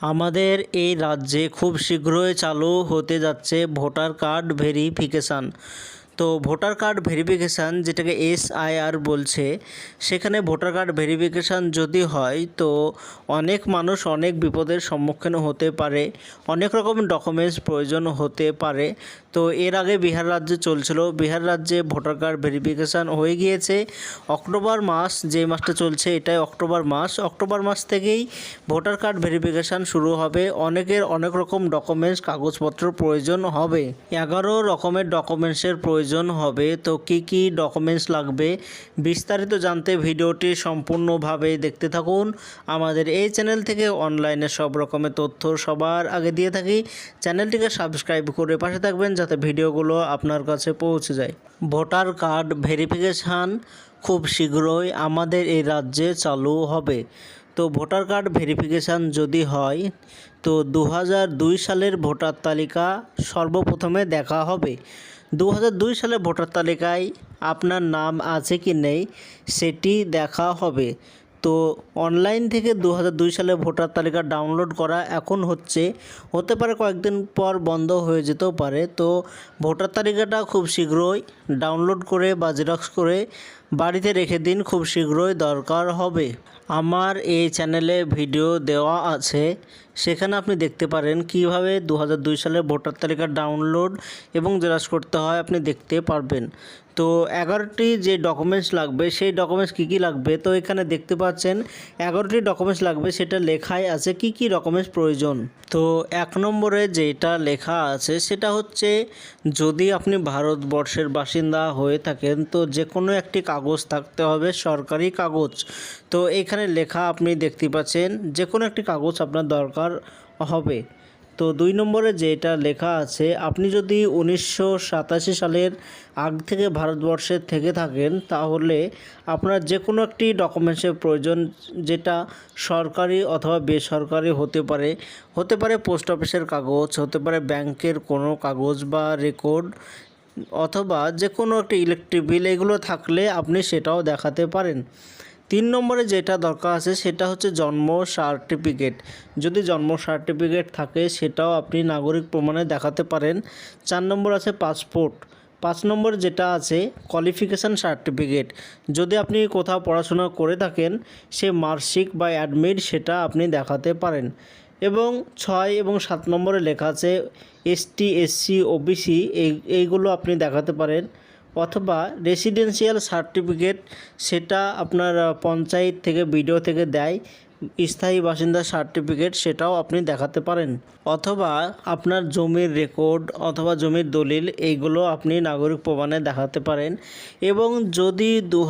আমাদের এই রাজ্যে খুব শীঘ্রই চালু হতে যাচ্ছে ভোটার কার্ড ভেরিফিকেশান। তো ভোটার কার্ড ভেরিফিকেশান যেটাকে এসআইআর বলছে, সেখানে ভোটার কার্ড ভেরিফিকেশান যদি হয় তো অনেক মানুষ অনেক বিপদের সম্মুখীন হতে পারে, অনেক রকম ডকুমেন্টস প্রয়োজন হতে পারে। তো এর আগে বিহার রাজ্যে চলছিল, বিহার রাজ্যে ভোটার কার্ড ভেরিফিকেশান হয়ে গিয়েছে। অক্টোবর মাস যে মাসটা চলছে এটাই অক্টোবর মাস। অক্টোবর মাস থেকেই ভোটার কার্ড ভেরিফিকেশান শুরু হবে। অনেকের অনেক রকম ডকুমেন্টস, কাগজপত্র প্রয়োজন হবে। এগারো রকমের ডকুমেন্টসের প্রয়োজন হবে। তো কি কি ডকুমেন্টস লাগবে বিস্তারিত জানতে ভিডিওটি সম্পূর্ণভাবে দেখতে থাকুন। আমাদের এই চ্যানেল থেকে অনলাইনে সব রকমের তথ্য সবার আগে দিয়ে থাকি। চ্যানেলটিকে সাবস্ক্রাইব করে পাশে থাকবেন যাতে ভিডিওগুলো আপনার কাছে পৌঁছে যায়। ভোটার কার্ড ভেরিফিকেশান খুব শীঘ্রই আমাদের এই রাজ্যে চালু হবে। তো ভোটার কার্ড ভেরিফিকেশান যদি হয়, তো দু সালের ভোটার তালিকা সর্বপ্রথমে দেখা হবে। দু সালে ভোটার তালিকায় আপনার নাম আছে কি নেই, সেটি দেখা হবে। তো অনলাইন থেকে দু সালে ভোটার তালিকা ডাউনলোড করা এখন হচ্ছে, হতে পারে কয়েকদিন পর বন্ধ হয়ে যেতেও পারে। তো ভোটার তালিকাটা খুব শীঘ্রই ডাউনলোড করে বা জেরক্স করে বাড়িতে রেখে দিন, খুব শীঘ্রই দরকার হবে। আমার এই চ্যানেলে ভিডিও দেওয়া আছে। সেখানে আপনি দেখতে পারেন কীভাবে দু সালের ভোটার তালিকা ডাউনলোড এবং জেরক্স করতে হয়, আপনি দেখতে পারবেন। তো এগারোটি যে ডকুমেন্টস লাগবে, সেই ডকুমেন্টস কী কী লাগবে? তো এখানে দেখতে পাচ্ছেন, এগারোটি ডকুমেন্টস লাগবে, সেটা লেখাই আছে, কি কি ডকুমেন্টস প্রয়োজন? তো এক নম্বরে যেটা লেখা আছে, সেটা হচ্ছে যদি আপনি ভারতবর্ষের বাসিন্দা হয়ে থাকেন, তো যে কোনো একটি কাগজ থাকতে হবে, সরকারি কাগজ। তো এখানে লেখা আপনি দেখতে পাচ্ছেন যে কোনো একটি কাগজ আপনার দরকার হবে। তো দুই নম্বরে যেটা লেখা আছে, আপনি যদি উনিশশো সাতাশি সালের আগ থেকে ভারতবর্ষে থেকে থাকেন, তাহলে আপনার যে কোনো একটি ডকুমেন্টসের প্রয়োজন, যেটা সরকারি অথবা বেসরকারি হতে পারে। হতে পারে পোস্ট অফিসের কাগজ, হতে পারে ব্যাংকের কোনো কাগজ বা রেকর্ড, অথবা যে কোনো একটি ইলেকট্রিক বিল, এগুলো থাকলে আপনি সেটাও দেখাতে পারেন। তিন নম্বরে যেটা দরকার আছে সেটা হচ্ছে জন্ম সার্টিফিকেট। যদি জন্ম সার্টিফিকেট থাকে, সেটাও আপনি নাগরিক প্রমাণে দেখাতে পারেন। চার নম্বর আছে পাসপোর্ট। পাঁচ নম্বর যেটা আছে কোয়ালিফিকেশান সার্টিফিকেট যদি আপনি কোথাও পড়াশোনা করে থাকেন, সে মার্কশিট বা অ্যাডমিট সেটা আপনি দেখাতে পারেন। এবং ছয় এবং সাত নম্বরে লেখা আছে এসটি এসসি ওবিসি এই, এইগুলো আপনি দেখাতে পারেন। অথবা রেসিডেন্সিয়াল সার্টিফিকেট সেটা আপনার পঞ্চায়েত থেকে বিডিও থেকে দেয়। স্থায়ী বাসিন্দা সার্টিফিকেট সেটাও আপনি দেখাতে পারেন। অথবা আপনার জমির রেকর্ড অথবা জমির দলিল, এইগুলো আপনি নাগরিক প্রমাণে দেখাতে পারেন। এবং যদি দু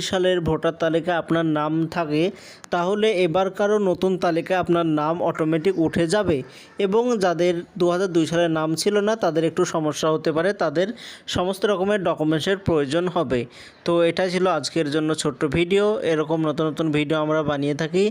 সালের ভোটার তালিকায় আপনার নাম থাকে, তাহলে এবারকারও নতুন তালিকায় আপনার নাম অটোমেটিক উঠে যাবে। এবং যাদের দু সালের নাম ছিল না, তাদের একটু সমস্যা হতে পারে। তাদের সমস্ত রকমের ডকুমেন্টসের প্রয়োজন হবে। তো এটা ছিল আজকের জন্য ছোট্ট ভিডিও। এরকম নতুন নতুন ভিডিও আমরা বানিয়ে থাকি।